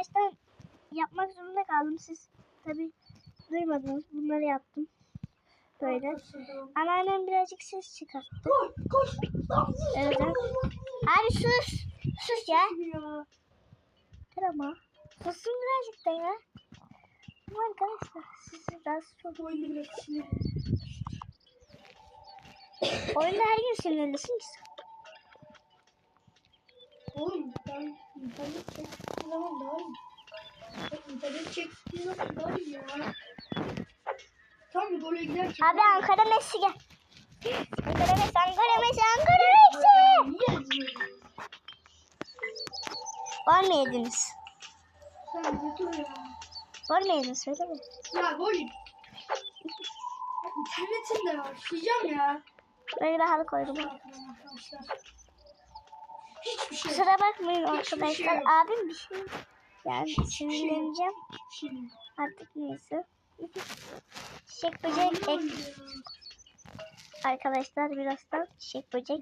birkaç tane yapmak zorunda kaldım. Siz tabi duymadınız. Bunları yaptım. Böyle. Anneannem birazcık ses çıkarttı. Koş koş. Evet. Abi sus. Sus ya. Ama. Susun birazcık da ya. Ama arkadaşlar sizi rahatsız sinir. Oyunda her gün sinirlisin ki sen. Oğlum ben internet çektiğim zaman daha iyi. İnternet çektiğim zaman daha iyi ya. Tam bir gole giderken. Abi Ankara Messi gel. Ankara Messi, Ankara Messi, Ankara Messi. Var mı yediniz? Sen dur ya. Var mı yediniz? Söyle mi? Ya gol. İnternetim de var. Sileceğim ya. Böyle bir halı koydum. Arkadaşlar. Şey. Kusura bakmayın Hiçbir şey arkadaşlar. yok. Abim bir şey. Yani şey sinirleneceğim. Hiçbir şey. Artık neyse. Çiçek böcek ek. Arkadaşlar birazdan çiçek böcek.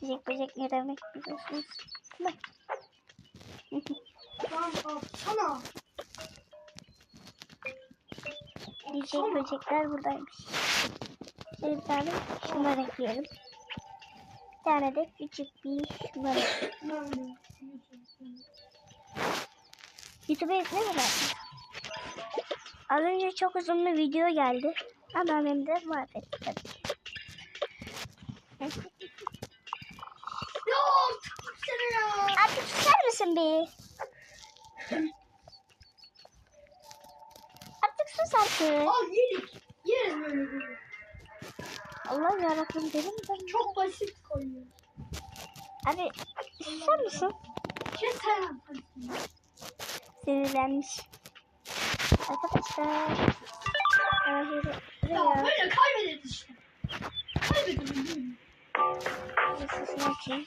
Çiçek böcek ne demek biliyorsunuz. Tamam atsana. Çiçek böcekler buradaymış. Bir tane şunları ekleyelim. Tane de küçük bir şunları. Nerede? YouTube'a yüklemiyorlar. Az önce çok uzun bir video geldi. Ama benim de mahvetti tabii ki. Artık susar mısın bir? Artık sus artık. Al yedik. Yeriz böyle böyle. Allah yarabbim dedim ben. Çok basit koyuyor. Abi susar mısın? Sen. Sinirlenmiş. Arkadaşlar. Şöyle- Ya böyle kaybederiz işte. Kaybederiz sesini açayım.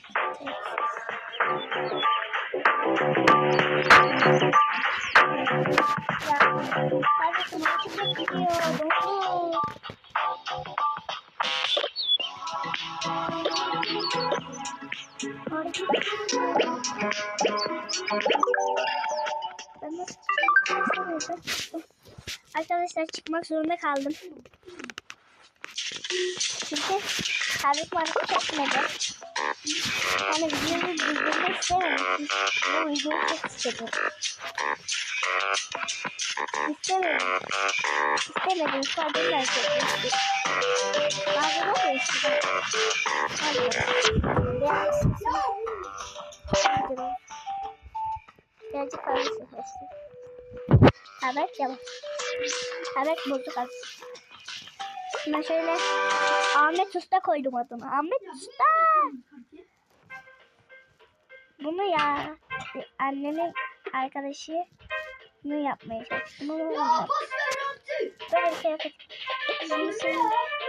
Ya, kardeşim açıp gidiyor. Arkadaşlar çıkmak zorunda kaldım. Çünkü Harry Potter çekmedi. Yani videoyu durdurmak istemedim. Bu videoyu çok istedim. İstemedim. İstemedim. Sadece ben çekmiştim. Bazen oluyor işte. Hadi. Hadi. Birazcık fazla sesleşti. Evet yavaş. Evet bozuk az. Ben şöyle Ahmet Usta koydum adını. Ahmet Usta. Bunu ya annemin arkadaşı bunu yapmaya çalıştım artık. Böyle bir kıyafet. Şimdi seni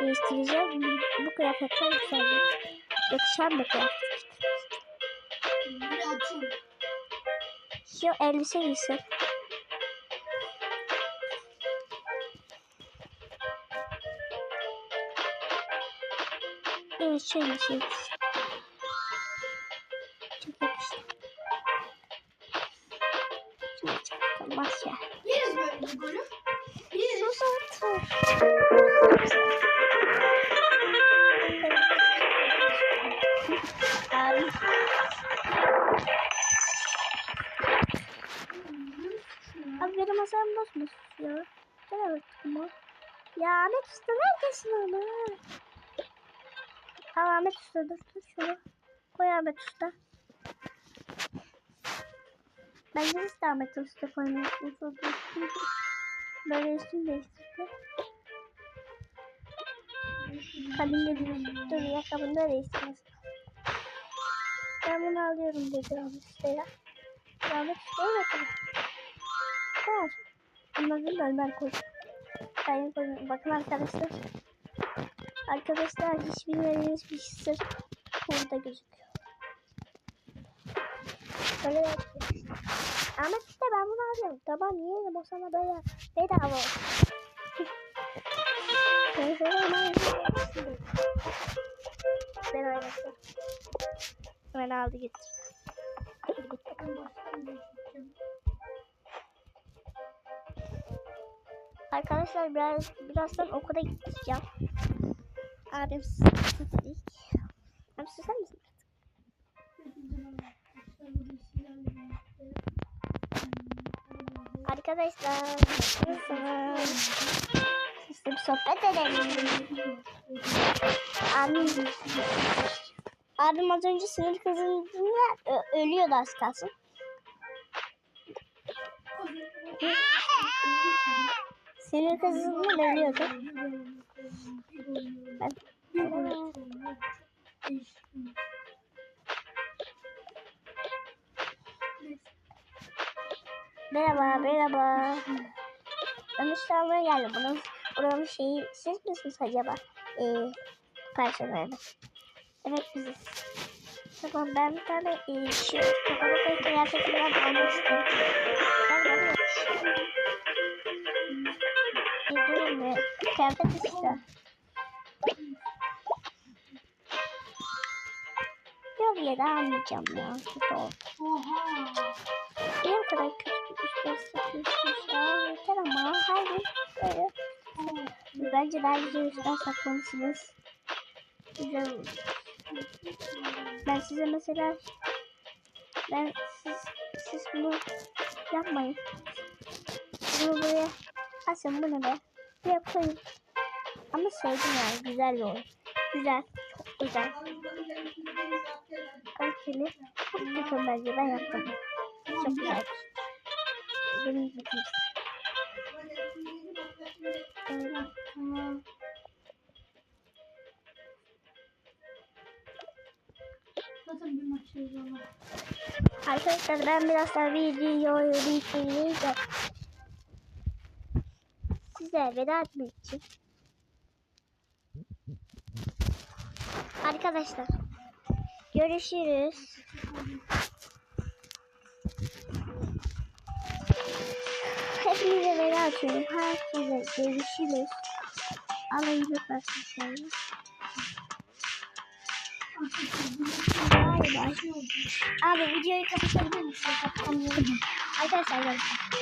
değiştireceğim. Bu, bu kıyafet çok güzel. Yakışan bir kıyafet. Şu elbise giysin. Evet şu elbise giysin. Çok yakıştı. Şunu çıkartılmaz ya. Yeriz böyle bir golü. Yeriz. Sus artık. Benim masam bozmuş ya. Gel artık ama. Ya Ahmet Usta neredesin ama? Tamam Ahmet Usta dur dur şunu. Koy Ahmet Usta. Ben de işte Ahmet Usta koymak istiyorum. Böyle üstünü değiştirdim. Kalimle bir dur ayakkabını da değiştirmez. Ben bunu alıyorum dedi Ahmet Usta'ya. Ahmet Usta'ya bakalım. Var. Bunları da ben koydum. Bakın arkadaşlar. Arkadaşlar hiç bilmediğiniz bir sır burada gözüküyor. Böyle yapıyor. Ahmet işte ben bunu alıyorum. Tamam yiyelim o sana böyle bedava olsun. ben aldı gitti. Arkadaşlar biraz birazdan okula gideceğim. Abim sıkıntı Abi susar mısın? Arkadaşlar nasılsınız? Siz bir sohbet edelim. Abim, abim az önce sinir kızından ö- ölüyordu az kalsın. Sinir kızından ölüyordu. Ben Merhaba, merhaba. Ömür almaya geldim. Bunun, buranın şeyi siz misiniz acaba? Ee, personeli. Evet biziz. Tamam ben bir tane e, şu kapalı kıyafetinden almak istiyorum. Ben bana Kıyafet istiyorum. Yok ya da almayacağım ya. Kötü oldu. Niye bu kadar kötü bir üst başı yapıyorsunuz ya? Yeter ama her gün böyle. Bence daha güzel üstler saklamışsınız. Güzel olur. Ben size mesela ben siz siz bunu yapmayın. Bunu buraya asın bunu da buraya koyun. Ama sevdim yani güzel bir oyun. Güzel. Çok güzel. Kaliteli. Güzel bence ben yaptım. Çok güzel. Benim maç yazıyorlar. Arkadaşlar ben biraz daha videoyu bitireyim de size veda etmek için Arkadaşlar görüşürüz. Hepinize veda atıyorum. Herkese görüşürüz. Alayım yaparsın şöyle. Bay bay. Abi videoyu kapatabilir misin? Kapatamıyorum. Arkadaşlar görüşürüz.